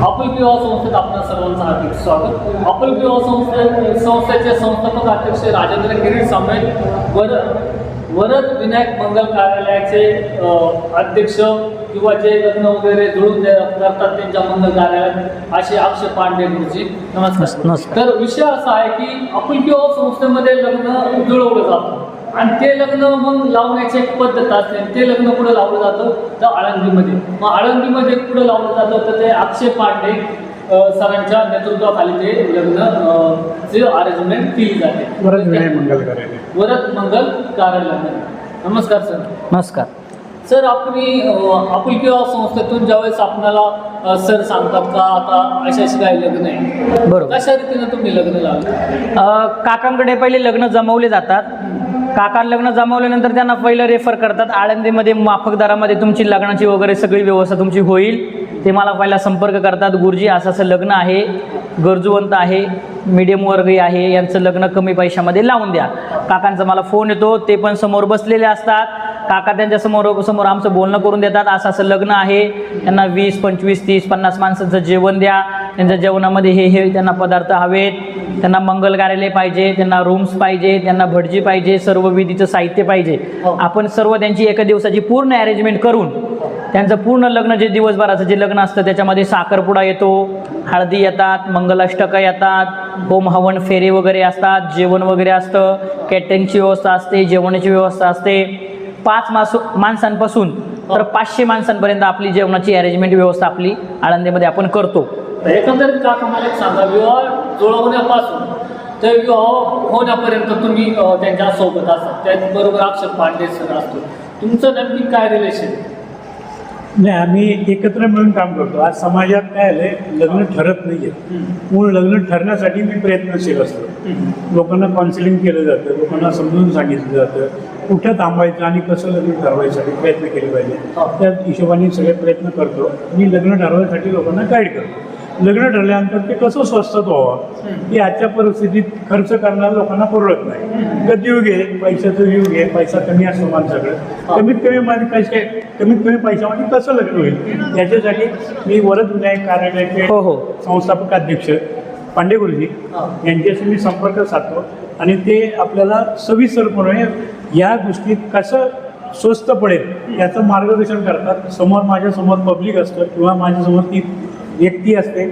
अपुल विवाह संस्थेत आपल्या सर्वांचं हार्दिक स्वागत. अपुल विवाह संस्थे संस्थेचे संस्थापक अध्यक्ष राजेंद्र गिरीश सामंत वर वरद विनायक मंगल कार्यालयाचे अध्यक्ष किंवा जे लग्न वगैरे जुळून करतात त्यांच्या मंगल कार्यालयात असे अक्षय पांडे गुरुजी नमस्कार. नमस्कार. तर विषय असा आहे की अपुल विवाह संस्थेमध्ये लग्न जुळवलं जातं. आणि ते लग्न मग लावण्याची एक पद्धत असते. ते लग्न कुठं लावलं जातं? तर आळंदीमध्ये. मग आळंदीमध्ये कुठं लावलं जातं? तर ते अक्षय पांडे सरांच्या नेतृत्वाखाली ते लग्न ची अरेंजमेंट केली जाते. वरद विनय मंगल कार्यालय वरद मंगल कार्यालयामध्ये नमस्कार सर. नमस्कार. सर आपुल किंवा संस्थेतून ज्यावेळेस आपल्याला सर सांगतात का आता अशी अशी काही लग्न आहे? बरोबर. कशा रीतीनं तुम्ही लग्न लावलं? काकांकडे पहिले लग्न जमवले जातात. काका लग्न जमवल्यानंतर त्यांना पहिलं रेफर करतात. आळंदीमध्ये माफक दरामध्ये तुमची लग्नाची वगैरे सगळी व्यवस्था तुमची होईल. ते मला पहिला संपर्क करतात गुरुजी असं असं लग्न आहे गरजूवंत आहे मीडियम वर्गही आहे यांचं लग्न कमी पैशामध्ये लावून द्या. काकांचा मला फोन येतो ते पण समोर बसलेले असतात. काका त्यांच्यासमोर समोर आमचं बोलणं करून देतात असं असं लग्न आहे. त्यांना वीस पंचवीस तीस पन्नास माणसांचं जेवण द्या. त्यांच्या जेवणामध्ये हे हे त्यांना पदार्थ हवेत. त्यांना मंगल कार्यालय पाहिजे त्यांना रूम्स पाहिजे त्यांना भटजी पाहिजे सर्व विधीचं साहित्य पाहिजे. हो. आपण सर्व त्यांची एका दिवसाची पूर्ण अरेंजमेंट करून त्यांचं पूर्ण लग्न जे दिवसभराचं जे लग्न असतं त्याच्यामध्ये साखरपुडा येतो हळदी येतात मंगलाष्टकं येतात होम हवन फेरे वगैरे असतात जेवण वगैरे असतं कॅटरिंगची व्यवस्था असते जेवणाची व्यवस्था असते. पाच मास माणसांपासून तर पाचशे माणसांपर्यंत आपली जेवणाची अरेंजमेंट व्यवस्था आपली आळंदीमध्ये आपण करतो. एकंदरीत का एक सांगा विवाह जुळवण्यापासून ते विवाह होण्यापर्यंत तुम्ही त्यांच्यासोबत असतात त्याचबरोबर अक्षर पांडे सर असतो. तुमचं नक्की काय रिलेशन नाही आम्ही एकत्र मिळून काम करतो. आज समाजात काय आलंय लग्न ठरत नाहीये. म्हणून लग्न ठरण्यासाठी मी प्रयत्नशील असतो. लोकांना काउन्सिलिंग केलं जातं लोकांना समजून सांगितलं जातं. कुठं थांबायचं आणि कसं लग्न ठरवायसाठी प्रयत्न केले पाहिजे. त्या हिशोबाने सगळे प्रयत्न करतो. मी लग्न ठरवायसाठी लोकांना गाईड करतो. लग्न ठरल्यानंतर ते कसं स्वस्तात व्हावं? की आजच्या परिस्थितीत खर्च करणाऱ्या लोकांना परवडत नाही. गद्युग आहे पैशाचं युग आहे पैसा कमी असतो माणसाकडे. कमीत कमी मध्ये पैसे कमीत कमी पैशामध्ये कसं लग्न होईल? याच्यासाठी मी वरद विनायक कार्यालयाचे हो हो. संस्थापक अध्यक्ष पांडे गुरुजी यांच्याशी मी संपर्क साधतो. आणि ते आपल्याला सविस्तरपणे या गोष्टीत कसं स्वस्त पडेल याचं मार्गदर्शन करतात. समोर माझ्यासमोर पब्लिक असतं किंवा माझ्यासमोर ती व्यक्ती असते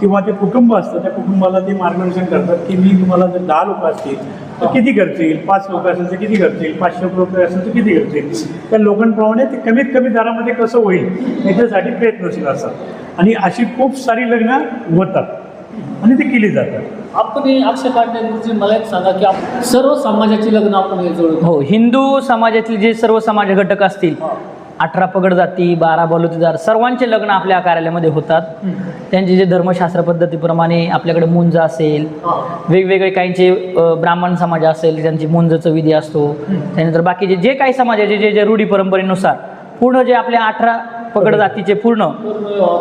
किंवा ते कुटुंब असतं त्या कुटुंबाला ते मार्गदर्शन करतात की मी तुम्हाला जर दहा लोक असतील तर किती खर्च येईल पाच लोक असेल तर किती खर्च येईल पाचशे लोक असेल तर किती खर्च येईल त्या लोकांप्रमाणे ते कमीत कमी दरामध्ये कसं होईल याच्यासाठी प्रयत्नशील असतात. आणि अशी खूप सारी लग्न होतात. आणि ते केली जातात. आपण हे अक्षय गुरुजी मला एक सांगा की आप- सर्व समाजाची लग्न आपण हो हिंदू समाजातील जे सर्व समाज घटक असतील अठरा पगड जाती बारा बलुतेदार सर्वांचे लग्न आपल्या कार्यालयामध्ये होतात. त्यांचे जे धर्मशास्त्र पद्धतीप्रमाणे आपल्याकडे मुंज असेल वेगवेगळे काहींचे ब्राह्मण समाज असेल त्यांची मुंजचं विधी असतो. त्यानंतर बाकीचे जे काही समाजाचे जे जे रूढी परंपरेनुसार पूर्ण जे आपल्या अठरा पगड जातीचे पूर्ण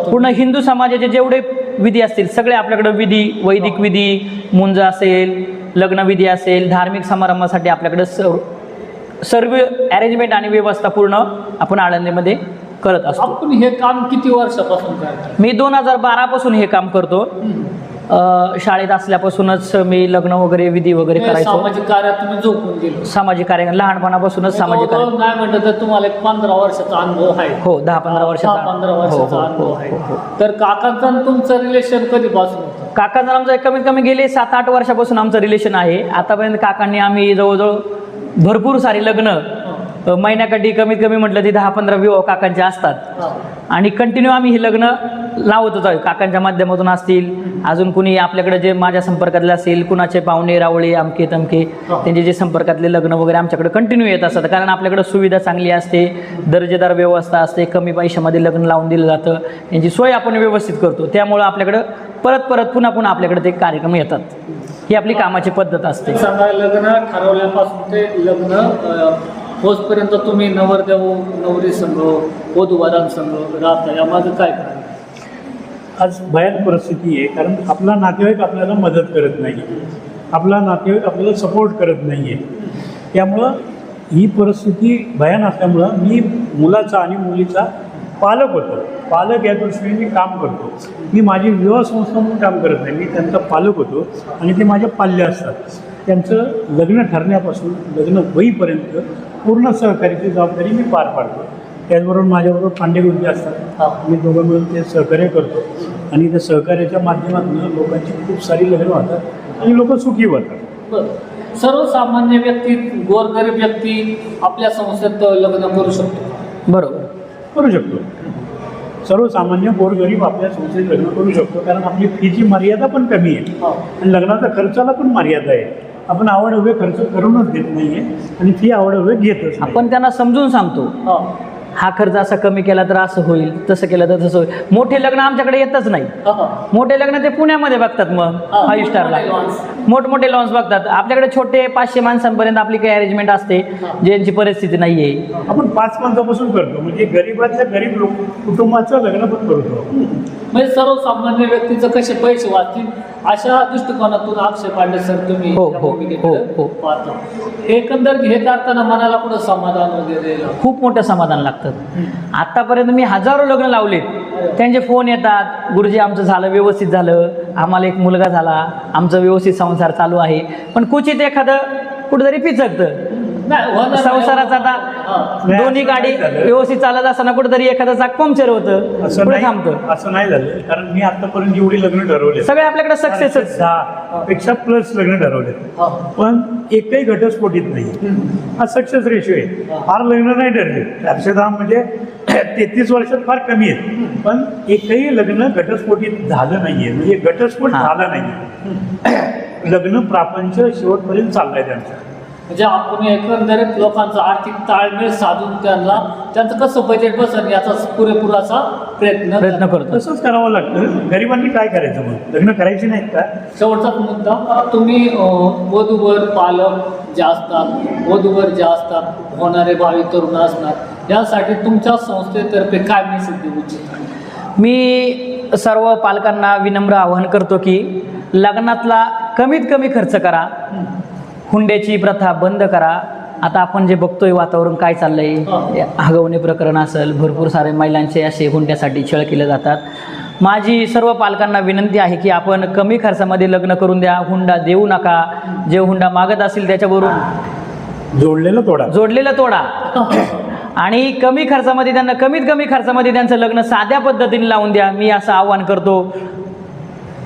पूर्ण हिंदू समाजाचे जेवढे विधी असतील सगळे आपल्याकडे विधी वैदिक विधी मुंज असेल लग्नविधी असेल धार्मिक समारंभासाठी आपल्याकडे सर्व अरेंजमेंट आणि व्यवस्था पूर्ण आपण आळंदीमध्ये करत असतो. आपण हे काम किती वर्षापासून करतो? मी दोन हजार बारापासून हे काम करतो. अ, शाळेत असल्यापासूनच मी लग्न वगैरे विधी वगैरे करायचो. सामाजिक कार्यात तुम्ही झोपून गेलो. सामाजिक कार्य लहानपणापासूनच सामाजिक कार्य जवळजवळ नाही म्हटलं तर तुम्हाला एक पंधरा वर्षाचा अनुभव आहे. हो दहा पंधरा वर्षाचा दहा पंधरा हो, वर्षाचा हो, अनुभव हो, आहे. हो, हो. तर काकांचं आणि तुमचं रिलेशन कधीपासून होतं? काकांचं आमचं कमीत कमी गेले सात आठ वर्षापासून आमचं रिलेशन आहे. आतापर्यंत काकांनी आम्ही जवळजवळ भरपूर सारी लग्न अ, महिन्याकाठी कमीत कमी म्हटलं ते दहा पंधरा विवाह काकांचे असतात. आणि कंटिन्यू आम्ही हे लग्न लावतच आहे काकांच्या माध्यमातून असतील अजून कुणी आपल्याकडे जे माझ्या संपर्कातले असतील कुणाचे पाहुणे रावळे अमके तमके त्यांचे जे संपर्कातले लग्न वगैरे आमच्याकडे कंटिन्यू येत असतात. कारण आपल्याकडे सुविधा चांगली असते दर्जेदार व्यवस्था असते कमी पैशामध्ये लग्न लावून दिलं जातं. यांची सोय आपण व्यवस्थित करतो. त्यामुळं आपल्याकडं परत परत पुन्हा पुन्हा आपल्याकडे ते कार्यक्रम येतात. ही आपली कामाची पद्धत असते. सांगा लग्न ठरवल्यापासून ते लग्न अ, होसपर्यंत तुम्ही नवरदेव नवरी संघ वधूवरां संघ राहता यामध्ये काय करा आज भयान परिस्थिती आहे कारण आपला नातेवाईक आपल्याला मदत करत नाही. आपला नातेवाईक आपल्याला सपोर्ट करत नाही आहे त्यामुळं ही परिस्थिती भयान असल्यामुळं मी मुलाचा आणि मुलीचा पालक होतो. पालक या दृष्टीने मी काम करतो. मी माझी विवाह संस्था म्हणून काम करत नाही. मी त्यांचा पालक होतो आणि ते माझे पाल्य असतात. त्यांचं लग्न ठरण्यापासून लग्न होईपर्यंत पूर्ण सहकार्याची जबाबदारी मी पार पाडतो. त्याचबरोबर माझ्याबरोबर पांडेगुरुजी असतात. मी दोघं मिळून ते सहकार्य करतो. आणि त्या सहकार्याच्या माध्यमातून लोकांची खूप सारी लग्न होतात आणि लोक सुखी होतात. बरं. सर्वसामान्य व्यक्ती गोरगरीब व्यक्ती आपल्या संस्थेत लग्न करू शकतो. बरोबर. करू शकतो. सर्वसामान्य गोरगरीब आपल्या संस्थेत लग्न करू शकतो. कारण आपली फीची मर्यादा पण कमी आहे. हा. आणि लग्नाचा खर्चाला पण मर्यादा आहे. आपण आवड हवे खर्च करूनच देत नाही आहे आणि फी आवड हवे घेतच. आपण त्यांना समजून सांगतो. हा. खर्च असा कमी केला तर असं होईल तसं केलं तर तसं होईल मोठे लग्न आमच्याकडे येतच नाही. मोठे लग्न ते पुण्यामध्ये बघतात मग फाईव्ह स्टारला. मोठमोठे लॉन्स बघतात आपल्याकडे छोटे पाचशे माणसांपर्यंत आपली काही अरेंजमेंट असते ज्यांची परिस्थिती नाही आहे आपण पाच माणसापासून करतो म्हणजे गरीबातल्या गरीब लोक कुटुंबाचं लग्न पण करतो म्हणजे सर्वसामान्य व्यक्तीचं कसे पैसे वाचतील अशा दृष्टिकोनातून अक्षय पांडे सर तुम्ही हो, हो, हो, हो. पाहता. एकंदर हे करताना मनाला कुठं समाधान वगैरे खूप मोठं समाधान लागतं. आतापर्यंत मी हजारो लग्न लावलेत. त्यांचे फोन येतात. गुरुजी आमचं झालं व्यवस्थित झालं. आम्हाला एक मुलगा झाला. आमचं व्यवस्थित संसार चालू आहे. पण क्वचित एखादं कुठेतरी पिचकतं. संसाराचा आता. नाही, दोन्ही गाडी. व्यवस्थित चालत असताना कुठेतरी एखादं चाक पंक्चर होतं असं पुढे नाही थांबतं. असं नाही झालं. कारण मी आतापर्यंत जेवढी लग्न ठरवले सगळे आपल्याकडे सक्सेसच दहा पेक्षा प्लस लग्न ठरवले. पण एकही घटस्फोटीत नाही. हा सक्सेस रेशो आहे. फार लग्न नाही ठरले. चारशे दहा म्हणजे तेहतीस वर्षात फार कमी आहेत. पण एकही लग्न घटस्फोटीत झालं नाहीये. म्हणजे घटस्फोट हा. झाला नाही लग्न प्रापंच शेवटपर्यंत चाललंय त्यांचं. म्हणजे आपण एकंदरीत लोकांचा आर्थिक ताळमेळ साधून त्यांना त्यांचं कसं बजेट बसन याचा पुरेपूर असा प्रयत्न प्रयत्न करा. करतो तसंच करावं लागतं. गरिबांनी काय करायचं मग? लग्न करायची नाहीत का? शेवटचाच मुद्दा तुम्ही वधूवर पालक जे असतात वधूवर जे असतात होणारे भावी तरुण असणार यासाठी तुमच्या संस्थेतर्फे काय मेसेज देऊ इच्छिता? मी सर्व पालकांना विनम्र आवाहन करतो की लग्नातला कमीत कमी खर्च करा. हुंड्याची प्रथा बंद करा. आता आपण जे बघतोय वातावरण काय चाललंय हगवणे प्रकरण असेल भरपूर सारे महिलांचे असे हुंड्यासाठी छळ केले जातात. माझी सर्व पालकांना विनंती आहे की आपण कमी खर्चामध्ये लग्न करून द्या हुंडा देऊ नका. जे हुंडा मागत असेल त्याच्यावरून जोडलेलं तोडा. जोडलेलं तोडा. आणि कमी खर्चामध्ये त्यांना कमीत कमी खर्चामध्ये त्यांचं लग्न साध्या पद्धतीने लावून द्या. मी असं आव्हान करतो.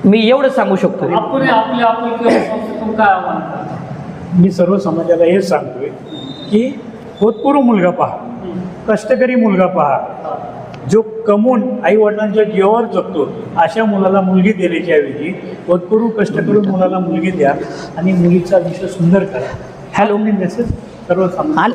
मी एवढंच सांगू शकतो. आपण आपल्या आपुलकी संस्थेतून काय आव्हान करता? मी सर्व समाजाला हेच सांगतोय की होतपुरू मुलगा पहा कष्टकरी मुलगा पहा जो कमवून आई वडिलांच्या जीवावर जगतो अशा मुलाला मुलगी देण्याच्या ऐवजी होतपुरू कष्टकरू मुलाला मुलगी द्या आणि मुलीचा विषय सुंदर करा. हॅलो मी मेसेज सर्व धन्यवाद